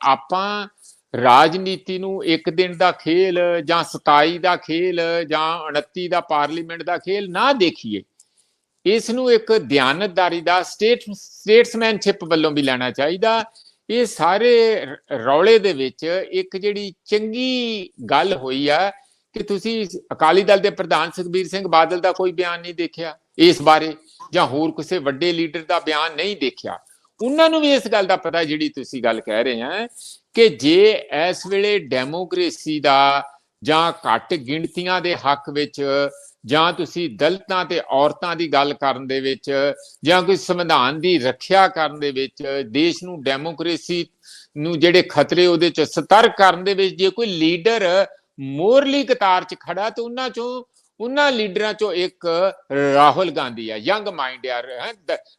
ਆਪਾਂ ਰਾਜਨੀਤੀ ਨੂੰ ਇੱਕ ਦਿਨ ਦਾ ਖੇਲ ਜਾਂ 27 ਦਾ ਖੇਲ ਜਾਂ 29 ਦਾ ਪਾਰਲੀਮੈਂਟ ਦਾ ਖੇਲ ਨਾ ਦੇਖੀਏ, ਇਸ ਨੂੰ ਇੱਕ ਦਿਆਨਤਦਾਰੀ ਦਾ ਸਟੇਟ, ਸਟੇਟਸਮੈਨਸ਼ਿਪ ਵੱਲੋਂ ਵੀ ਲੈਣਾ ਚਾਹੀਦਾ। ਇਹ ਸਾਰੇ ਰੌਲੇ ਦੇ ਵਿੱਚ ਇੱਕ ਜਿਹੜੀ ਚੰਗੀ ਗੱਲ ਹੋਈ ਆ ਕਿ ਤੁਸੀਂ ਅਕਾਲੀ ਦਲ ਦੇ ਪ੍ਰਧਾਨ ਸੁਖਬੀਰ ਸਿੰਘ ਬਾਦਲ ਦਾ ਕੋਈ ਬਿਆਨ ਨਹੀਂ ਦੇਖਿਆ ਇਸ ਬਾਰੇ ਜਾਂ ਹੋਰ ਕਿਸੇ ਵੱਡੇ ਲੀਡਰ ਦਾ ਬਿਆਨ ਨਹੀਂ ਦੇਖਿਆ। ਉਹਨਾਂ ਨੂੰ ਵੀ ਇਸ ਗੱਲ ਦਾ ਪਤਾ ਜਿਹੜੀ ਤੁਸੀਂ ਗੱਲ ਕਹਿ ਰਹੇ ਆ ਕਿ ਜੇ ਇਸ ਵੇਲੇ ਡੈਮੋਕ੍ਰੇਸੀ ਦਾ ਜਾਂ ਘੱਟ ਗਿਣਤੀਆਂ ਦੇ ਹੱਕ ਵਿੱਚ ਜਾਂ ਤੁਸੀਂ ਦਲਿਤਾਂ ਤੇ ਔਰਤਾਂ ਦੀ ਗੱਲ ਕਰਨ ਦੇ ਵਿੱਚ ਜਾਂ ਕੋਈ ਸੰਵਿਧਾਨ ਦੀ ਰੱਖਿਆ ਕਰਨ ਦੇ ਵਿੱਚ ਦੇਸ਼ ਨੂੰ ਡੈਮੋਕ੍ਰੇਸੀ ਨੂੰ ਜਿਹੜੇ ਖਤਰੇ ਉਹਦੇ ਚ ਸਤਰਕ ਕਰਨ ਦੇ ਵਿੱਚ ਜੇ ਕੋਈ ਲੀਡਰ ਮੋਰਲੀ ਕਤਾਰ ਚ ਖੜਾ ਤੇ ਉਹਨਾਂ ਚੋਂ ਉਹਨਾਂ ਲੀਡਰਾਂ ਚੋਂ ਇੱਕ ਰਾਹੁਲ ਗਾਂਧੀ ਆ, ਯੰਗ ਮਾਈਂਡ ਯਾਰ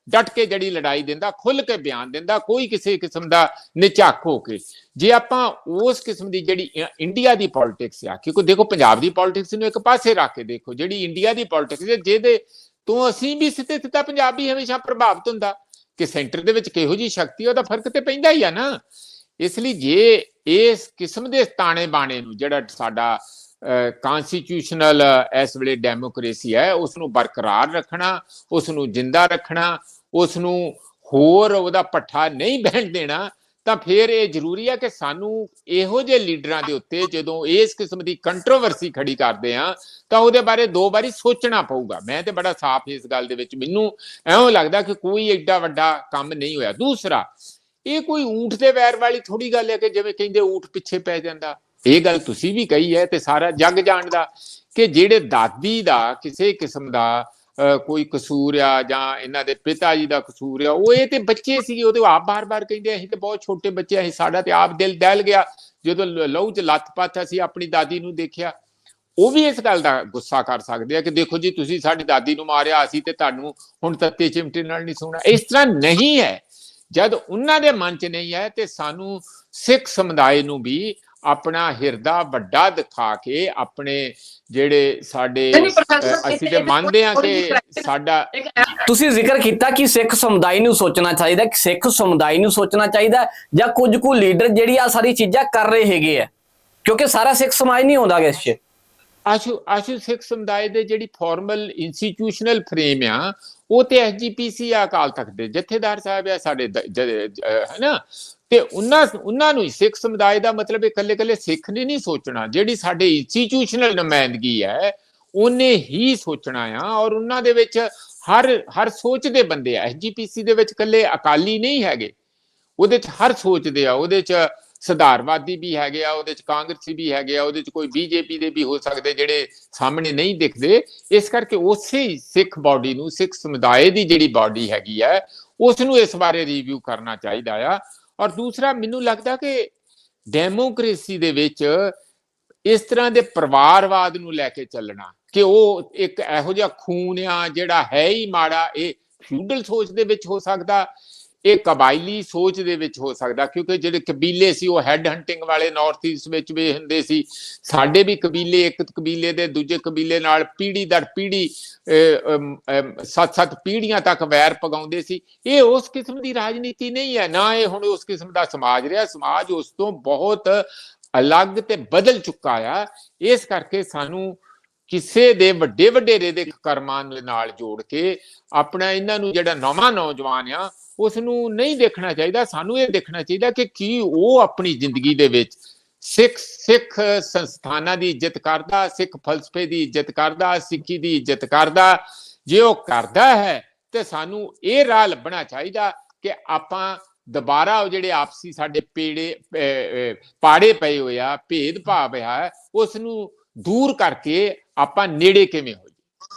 ਡਟ ਕੇ ਜਿਹੜੀ ਲੜਾਈ ਦਿੰਦਾ ਖੁੱਲ ਕੇ ਬਿਆਨ ਦਿੰਦਾ, ਕੋਈ ਕਿਸੇ ਕਿਸਮ ਦਾ ਨਿਝੱਕ ਹੋ ਕੇ। ਜੇ ਆਪਾਂ ਉਸ ਕਿਸਮ ਦੀ ਜਿਹੜੀ ਇੰਡੀਆ ਦੀ ਪੋਲਿਟਿਕਸ ਆ, ਕਿਉਂਕਿ ਦੇਖੋ ਪੰਜਾਬ ਦੀ ਪੋਲਿਟਿਕਸ ਨੂੰ ਇੱਕ ਪਾਸੇ ਰੱਖ ਕੇ ਦੇਖੋ, ਜਿਹੜੀ ਇੰਡੀਆ ਦੀ ਪੋਲਿਟਿਕਸ ਹੈ ਜਿਹਦੇ ਤੋਂ ਅਸੀਂ ਵੀ ਸਿੱਧੇ ਸਿੱਧਾ ਪੰਜਾਬੀ ਹਮੇਸ਼ਾ ਪ੍ਰਭਾਵਿਤ ਹੁੰਦਾ। ਕਿ ਸੈਂਟਰ ਦੇ ਵਿੱਚ ਕਿਹੋ ਜੀ ਸ਼ਕਤੀ ਉਹਦਾ ਫ਼ਰਕ ਤੇ ਪੈਂਦਾ ਹੀ ਆ ਨਾ। ਇਸ ਲਈ ਜੇ ਇਸ ਕਿਸਮ ਦੇ ਤਾਣੇ ਬਾਣੇ ਨੂੰ ਜਿਹੜਾ ਸਾਡਾ ਕਨਸਟੀਟਿਊਸ਼ਨਲ ਇਸ ਵੇਲੇ ਡੈਮੋਕ੍ਰੇਸੀ ਹੈ ਉਸ ਨੂੰ ਬਰਕਰਾਰ ਰੱਖਣਾ ਉਸ ਨੂੰ ਜਿੰਦਾ ਰੱਖਣਾ ਉਸ ਨੂੰ ਹੋਰ ਉਹਦਾ ਪੱਠਾ ਨਹੀਂ ਬਹਿਣ ਦੇਣਾ, ਤਾਂ ਫਿਰ ਇਹ ਜ਼ਰੂਰੀ ਹੈ ਕਿ ਸਾਨੂੰ ਇਹੋ ਜਿਹੇ ਲੀਡਰਾਂ ਦੇ ਉੱਤੇ ਜਦੋਂ ਇਸ ਕਿਸਮ ਦੀ ਕੰਟਰੋਵਰਸੀ ਖੜੀ ਕਰਦੇ ਆ ਤਾਂ ਉਹਦੇ ਬਾਰੇ ਦੋ ਵਾਰੀ ਸੋਚਣਾ ਪਊਗਾ। ਮੈਂ ਤੇ ਬੜਾ ਸਾਫ਼ ਇਸ ਗੱਲ ਦੇ ਵਿੱਚ ਮੈਨੂੰ ਐਵੇਂ ਲੱਗਦਾ ਕਿ ਕੋਈ ਐਡਾ ਵੱਡਾ ਕੰਮ ਨਹੀਂ ਹੋਇਆ। ਦੂਸਰਾ, ਇਹ ਕੋਈ ਊਠ ਦੇ ਵੈਰ ਵਾਲੀ ਥੋੜੀ ਗੱਲ ਹੈ ਕਿ ਜਿਵੇਂ ਕਹਿੰਦੇ ਊਠ ਪਿੱਛੇ ਪੈ ਜਾਂਦਾ। ਇਹ ਗੱਲ ਤੁਸੀਂ ਵੀ ਕਹੀ ਹੈ ਤੇ ਸਾਰਾ ਜੱਗ ਜਾਣਦਾ ਕਿ ਜਿਹੜੇ ਦਾਦੀ ਦਾ ਕਿਸੇ ਕਿਸਮ ਦਾ ਅਹ, ਕੋਈ ਕਸੂਰ ਆ ਜਾਂ ਇਹਨਾਂ ਦੇ ਪਿਤਾ ਜੀ ਦਾ ਕਸੂਰ ਆ ਉਹ ਇਹ ਤੇ ਬੱਚੇ ਸੀ ਉਹਦੇ ਆਪ ਬਾਰ-ਬਾਰ ਕਹਿੰਦੇ ਅਸੀਂ ਤੇ ਬਹੁਤ ਛੋਟੇ ਬੱਚੇ ਅਸੀਂ ਸਾਡਾ ਤੇ ਆਪ ਦਿਲ ਦਹਿਲ ਗਿਆ। ਜਦੋਂ ਲਹੂ ਚ ਲੱਤ ਪੱਤ ਅਸੀਂ ਆਪਣੀ ਦਾਦੀ ਨੂੰ ਦੇਖਿਆ ਉਹ ਵੀ ਇਸ ਗੱਲ ਦਾ ਗੁੱਸਾ ਕਰ ਸਕਦੇ ਆ ਕਿ ਦੇਖੋ ਜੀ ਤੁਸੀਂ ਸਾਡੀ ਦਾਦੀ ਨੂੰ ਮਾਰਿਆ ਅਸੀਂ ਤੇ ਤੁਹਾਨੂੰ ਹੁਣ ਤੱਤੇ ਚਿਮਟੇ ਨਾਲ ਨਹੀਂ ਸੁਣਾ। ਇਸ ਤਰ੍ਹਾਂ ਨਹੀਂ ਹੈ। ਜਦ ਉਹਨਾਂ ਦੇ ਮਨ 'ਚ ਨਹੀਂ ਹੈ ਤੇ ਸਾਨੂੰ ਸਿੱਖ ਸਮੁਦਾਇ ਨੂੰ ਵੀ ਆਪਣਾ ਹਿਰਦਾ ਵੱਡਾ ਦਿਖਾ ਕੇ ਆਪਣੇ ਜਿਹੜੇ ਸਾਡੇ ਅਸੀਂ ਤੇ ਮੰਨਦੇ ਹਾਂ ਥੋੜ੍ਹੀ ਕਿ ਸਾਡਾ ਤੁਸੀਂ ਜ਼ਿਕਰ ਕੀਤਾ ਕਿ ਸਿੱਖ ਸਮੁਦਾਇ ਨੂੰ ਸੋਚਣਾ ਚਾਹੀਦਾ ਕਿ ਸਿੱਖ ਸਮੁਦਾਇ ਨੂੰ ਸੋਚਣਾ ਚਾਹੀਦਾ ਜਾਂ ਕੁਝ ਕੁ ਲੀਡਰ ਜਿਹੜੀ ਆ ਸਾਰੀ ਚੀਜ਼ਾਂ ਕਰ ਰਹੇ ਹੈਗੇ ਆ? ਕਿਉਂਕਿ ਸਾਰਾ ਸਿੱਖ ਸਮਾਜ ਨਹੀਂ ਆਉਂਦਾ ਇਸ 'ਚ। ਆਸ਼ੂ ਆਸ਼ੂ ਸਿੱਖ ਸਮੁਦਾਇ ਦੇ ਜਿਹੜੀ ਫਾਰਮਲ ਇੰਸਟੀਟਿਊਸ਼ਨਲ ਫਰੇਮ ਆ ਉਹ ਤੇ ਐਸਜੀਪੀਸੀ ਆ ਅਕਾਲ ਤਖਤ ਦੇ ਜਥੇਦਾਰ ਸਾਹਿਬ ਆ ਸਾਡੇ ਹੈ ਨਾ ਤੇ ਉਹਨਾਂ ਉਹਨਾਂ ਨੂੰ ਸਿੱਖ ਸਮੁਦਾਇ ਦਾ ਮਤਲਬ ਇਕੱਲੇ ਇਕੱਲੇ ਸਿੱਖ ਨੇ ਨਹੀਂ ਸੋਚਣਾ। ਜਿਹੜੀ ਸਾਡੇ ਇੰਸਟੀਟਿਊਸ਼ਨਲ ਨੁਮਾਇੰਦਗੀ ਹੈ, ਉਹਨੇ ਹੀ ਸੋਚਣਾ ਆ ਔਰ ਉਹਨਾਂ ਦੇ ਵਿੱਚ ਹਰ ਹਰ ਸੋਚ ਦੇ ਬੰਦੇ ਆ। ਐਸਜੀਪੀਸੀ ਦੇ ਵਿੱਚ ਇਕੱਲੇ ਅਕਾਲੀ ਨਹੀਂ ਹੈਗੇ। ਉਹਦੇ ਚ ਹਰ ਸੋਚਦੇ ਆ। ਉਹਦੇ ਚ ਸੁਧਾਰਵਾਦੀ ਵੀ ਹੈਗੇ ਆ, ਉਹਦੇ ਚ ਕਾਂਗਰਸੀ ਵੀ ਹੈਗੇ ਆ, ਉਹਦੇ ਚ ਕੋਈ ਬੀਜੇਪੀ ਦੇ ਵੀ ਹੋ ਸਕਦੇ ਜਿਹੜੇ ਸਾਹਮਣੇ ਨਹੀਂ ਦਿਖਦੇ। ਇਸ ਕਰਕੇ ਉਸੇ ਸਿੱਖ ਬਾਡੀ ਨੂੰ, ਸਿੱਖ ਸਮੁਦਾਇ ਦੀ ਜਿਹੜੀ ਬਾਡੀ ਹੈਗੀ ਹੈ ਉਸ ਨੂੰ ਇਸ ਬਾਰੇ ਰਿਵਿਊ ਕਰਨਾ ਚਾਹੀਦਾ ਆ। ਔਰ ਦੂਸਰਾ, ਮੈਨੂੰ ਲੱਗਦਾ ਕਿ ਡੈਮੋਕ੍ਰੇਸੀ ਦੇ ਵਿੱਚ ਇਸ ਤਰ੍ਹਾਂ ਦੇ ਪਰਿਵਾਰਵਾਦ ਨੂੰ ਲੈ ਕੇ ਚੱਲਣਾ ਕਿ ਉਹ ਇੱਕ ਇਹੋ ਜਿਹਾ ਖੂਨ ਆ ਜਿਹੜਾ ਹੈ ਹੀ ਮਾੜਾ, ਇਹ ਫਿਊਡਲ ਸੋਚ ਦੇ ਵਿੱਚ ਹੋ ਸਕਦਾ। ਇਹ ਕਬਾਇਲੀ ਸੋਚ ਦੇ ਵਿੱਚ ਹੋ ਸਕਦਾ, ਕਿਉਂਕਿ ਜਿਹੜੇ ਕਬੀਲੇ ਸੀ, ਉਹ ਹੈਡ ਹੰਟਿੰਗ ਵਾਲੇ ਨਾਰਥ ਈਸਟ ਵਿੱਚ ਵੀ ਹੁੰਦੇ ਸੀ। ਸਾਡੇ ਵੀ ਕਬੀਲੇ, ਇੱਕ ਕਬੀਲੇ ਦੇ ਦੂਜੇ ਕਬੀਲੇ ਨਾਲ ਪੀੜੀ ਦਰ ਪੀੜੀ ਸੱਤ ਸੱਤ ਪੀੜੀਆਂ ਤੱਕ ਵੈਰ ਪਗਾਉਂਦੇ ਸੀ। ਇਹ ਉਸ ਕਿਸਮ ਦੀ ਰਾਜਨੀਤੀ ਨਹੀਂ ਹੈ। ਨਾ ਇਹ ਹੁਣ ਉਸ ਕਿਸਮ ਦਾ ਸਮਾਜ ਰਿਹਾ। ਸਮਾਜ ਉਸ ਤੋਂ ਬਹੁਤ ਅਲੱਗ ਤੇ ਬਦਲ ਚੁੱਕਾ ਆ। ਇਸ ਕਰਕੇ ਸਾਨੂੰ ਕਿਸੇ ਦੇ ਵੱਡੇ ਵਡੇਰੇ ਦੇ ਕਰਮਾਂ ਦੇ ਨਾਲ ਜੋੜ ਕੇ ਆਪਣਾ ਇਹਨਾਂ ਨੂੰ ਜਿਹੜਾ ਨਵਾਂ ਨੌਜਵਾਨ ਆ ਉਸ ਨੂੰ ਨਹੀਂ ਦੇਖਣਾ ਚਾਹੀਦਾ ਸਾਨੂੰ ਇਹ ਦੇਖਣਾ ਚਾਹੀਦਾ ਕਿ ਕੀ ਉਹ ਆਪਣੀ ਜ਼ਿੰਦਗੀ ਦੇ ਵਿੱਚ ਸਿੱਖ ਸਿੱਖ ਸੰਸਥਾਨਾਂ ਦੀ ਇੱਜ਼ਤ ਕਰਦਾ ਸਿੱਖ ਫਲਸਫੇ ਦੀ ਇੱਜ਼ਤ ਕਰਦਾ ਸਿੱਖੀ ਦੀ ਇੱਜ਼ਤ ਕਰਦਾ। ਜੇ ਉਹ ਕਰਦਾ ਹੈ ਤੇ ਸਾਨੂੰ ਇਹ ਰਾਹ ਲੱਭਣਾ ਚਾਹੀਦਾ ਕਿ ਆਪਾਂ ਦੁਬਾਰਾ ਉਹ ਜਿਹੜੇ ਆਪਸੀ ਸਾਡੇ ਪੇੜੇ ਅਹ, ਪਾੜੇ ਪਏ ਹੋਏ ਆ ਭੇਦ ਭਾਵ ਆ ਉਸ ਨੂੰ ਦੂਰ ਕਰਕੇ ਆਪਾਂ ਨੇੜੇ ਕਿਵੇਂ ਹੋ